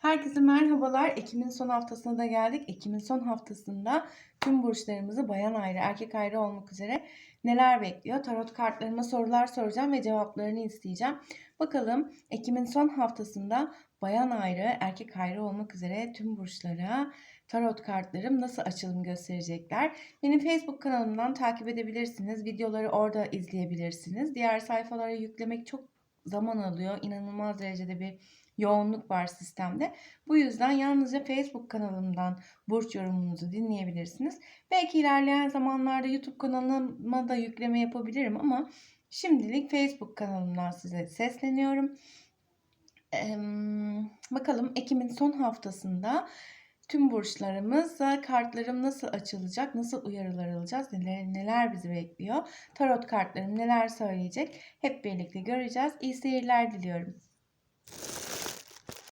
Herkese merhabalar. Ekim'in son haftasına da geldik. Ekim'in son haftasında tüm burçlarımızı bayan ayrı, erkek ayrı olmak üzere neler bekliyor? Tarot kartlarıma sorular soracağım ve cevaplarını isteyeceğim. Bakalım Ekim'in son haftasında bayan ayrı, erkek ayrı olmak üzere tüm burçlara tarot kartlarım nasıl açılım gösterecekler? Benim Facebook kanalımdan takip edebilirsiniz. Videoları orada izleyebilirsiniz. Diğer sayfalara yüklemek çok zaman alıyor. İnanılmaz derecede bir yoğunluk var sistemde. Bu yüzden yalnızca Facebook kanalımdan burç yorumunuzu dinleyebilirsiniz. Belki ilerleyen zamanlarda YouTube kanalıma da yükleme yapabilirim ama şimdilik Facebook kanalımdan size sesleniyorum. Ee, bakalım Ekim'in son haftasında tüm burçlarımıza kartlarım nasıl açılacak, nasıl uyarılar alacağız, neler, neler bizi bekliyor, tarot kartlarım neler söyleyecek hep birlikte göreceğiz. İyi seyirler diliyorum.